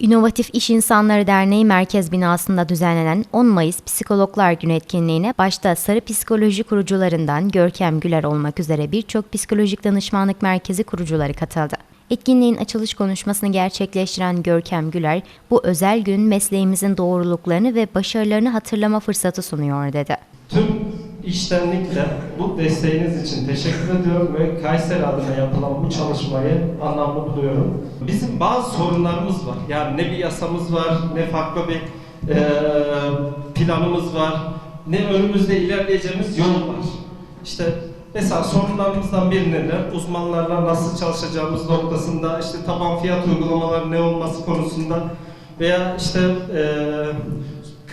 İnovatif İş İnsanları Derneği merkez binasında düzenlenen 10 Mayıs Psikologlar Günü etkinliğine başta Sarı Psikoloji kurucularından Görkem Güler olmak üzere birçok psikolojik danışmanlık merkezi kurucuları katıldı. Etkinliğin açılış konuşmasını gerçekleştiren Görkem Güler, bu özel gün mesleğimizin doğruluklarını ve başarılarını hatırlama fırsatı sunuyor dedi. Tüm iştenlikle bu desteğiniz için teşekkür ediyorum ve Kayseri adına yapılan bu çalışmayı anlamlı buluyorum. Bizim bazı sorunlarımız var. Yani ne bir yasamız var, ne farklı bir eee, planımız var, ne önümüzde ilerleyeceğimiz yol var. İşte mesela sorunlarımızdan biri nedir? Uzmanlarla nasıl çalışacağımız noktasında, işte taban fiyat uygulamaları ne olması konusunda veya işte eee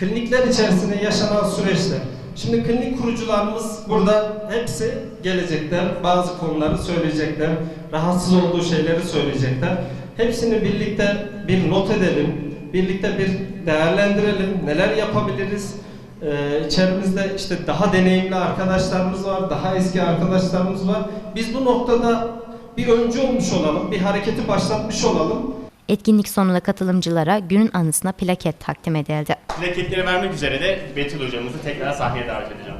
klinikler içerisinde yaşanan süreçler. Şimdi klinik kurucularımız burada hepsi gelecekler, bazı konuları söyleyecekler, rahatsız olduğu şeyleri söyleyecekler. Hepsini birlikte bir not edelim, birlikte bir değerlendirelim, neler yapabiliriz. Ee, içerimizde işte daha deneyimli arkadaşlarımız var, daha eski arkadaşlarımız var. Biz bu noktada bir öncü olmuş olalım, bir hareketi başlatmış olalım. Etkinlik sonunda katılımcılara günün anısına plaket takdim edildi. Plaketleri vermek üzere de Betül hocamızı tekrar sahneye davet edeceğim.